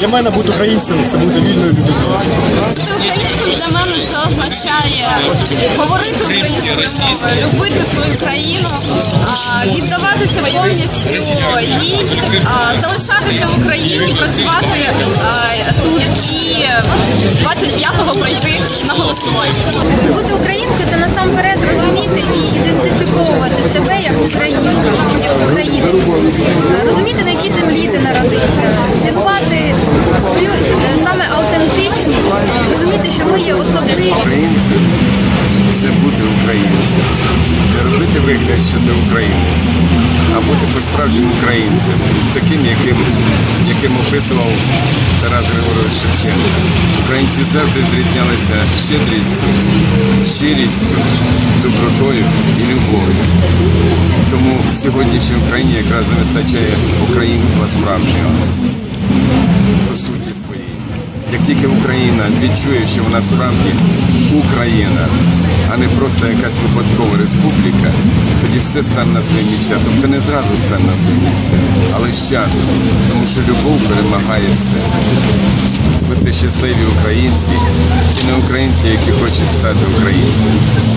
Для мене бути українцем це бути вільною людиною означає говорити українською мовою, любити свою країну, віддаватися повністю їй, залишатися в Україні, працювати тут і 25-го прийти на голосування. Бути українкою це насамперед розуміти і ідентифіковувати себе як українка, як українець, розуміти на якій землі ти народився, цінувати свою е, саме аутентичність, розуміти, що ми є особливі. Українцем це бути українцем. Не робити вигляд, що ти українець, а бути по-справжньому українцем, таким, яким, яким описував Тарас Григорович Шевченко. Українці завжди відрізнялися щедрістю, щирістю, добротою і любов'ю. Тому в сьогоднішній Україні якраз не вистачає українства справжнього по суті своїй. Як тільки Україна відчує, що вона справді Україна, а не просто якась випадкова республіка, тоді все стане на свої місця. Тобто не зразу стане на свої місця, але з часом, тому що любов перемагає все. Будьте щасливі українці і не українці, які хочуть стати українцями.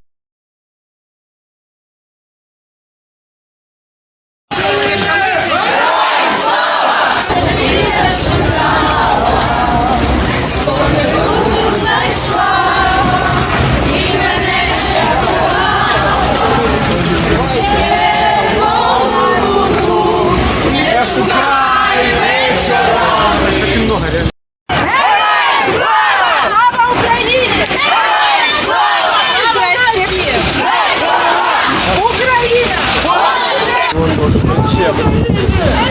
切不